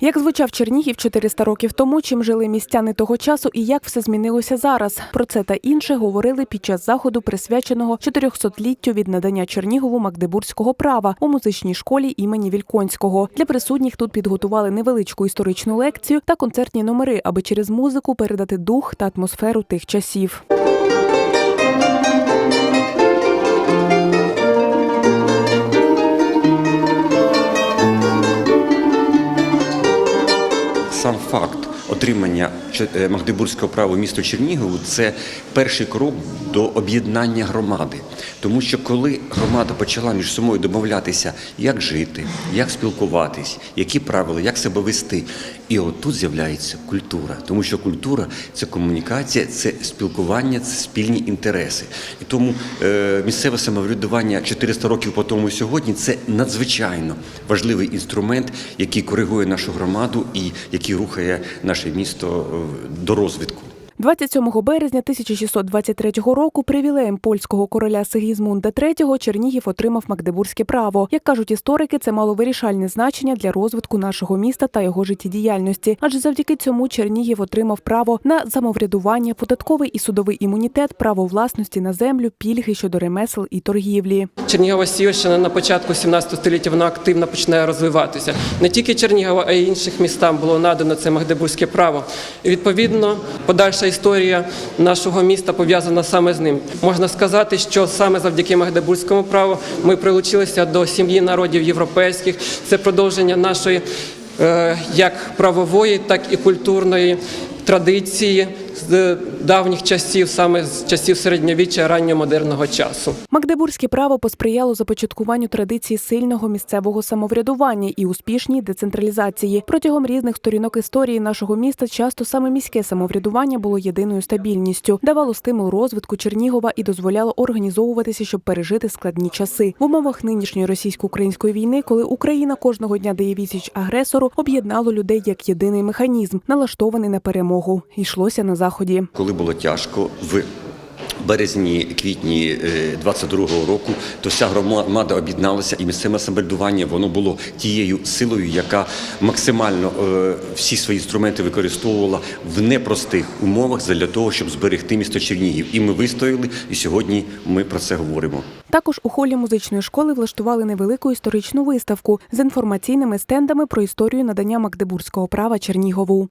Як звучав Чернігів 400 років тому, чим жили містяни того часу і як все змінилося зараз? Про це та інше говорили під час заходу, присвяченого 400-літтю від надання Чернігову магдебурзького права у музичній школі імені Вільконського. Для присутніх тут підготували невеличку історичну лекцію та концертні номери, аби через музику передати дух та атмосферу тих часів. Сам факт отримання е, Магдебурзького права місту Чернігову це перший крок до об'єднання громади. Тому що коли громада почала між собою домовлятися, як жити, як спілкуватись, які правила, як себе вести, і отут з'являється культура, тому що культура це комунікація, це спілкування, це спільні інтереси. І тому е, місцеве самоврядування 400 років по тому сьогодні це надзвичайно важливий інструмент, який коригує нашу громаду і який рухає наше місто е, до розвитку. 27 березня 1623 року привілеєм польського короля Сигізмунда III Чернігів отримав магдебурзьке право. Як кажуть історики, це мало вирішальне значення для розвитку нашого міста та його життєдіяльності. Адже завдяки цьому Чернігів отримав право на самоврядування, податковий і судовий імунітет, право власності на землю, пільги щодо ремесел і торгівлі. Чернігова Сіверщина на початку 17 століття вона активно починає розвиватися. Не тільки Чернігова, а й інших містам було надано це магдебурзьке право. І відповідно, подальша історія нашого міста пов'язана саме з ним. Можна сказати, що саме завдяки магдебурзькому праву ми прилучилися до сім'ї народів європейських. Це продовження нашої е, як правової, так і культурної традиції з давніх часів, саме з часів середньовіччя ранньомодерного часу. Магдебурзьке право посприяло започаткуванню традиції сильного місцевого самоврядування і успішній децентралізації. Протягом різних сторінок історії нашого міста часто саме міське самоврядування було єдиною стабільністю, давало стимул розвитку Чернігова і дозволяло організовуватися, щоб пережити складні часи. В умовах нинішньої російсько-української війни, коли Україна кожного дня дає відсіч агресору, об'єднало людей як єдиний механізм, налаштований на перемогу. Йшлося на заході. Коли було тяжко в березні, квітні 22-го року, то вся громада об'єдналася, і місцеве самоврядування воно було тією силою, яка максимально е, всі свої інструменти використовувала в непростих умовах для того, щоб зберегти місто Чернігів. І ми вистояли, і сьогодні ми про це говоримо. Також у холі музичної школи влаштували невелику історичну виставку з інформаційними стендами про історію надання магдебурзького права Чернігову.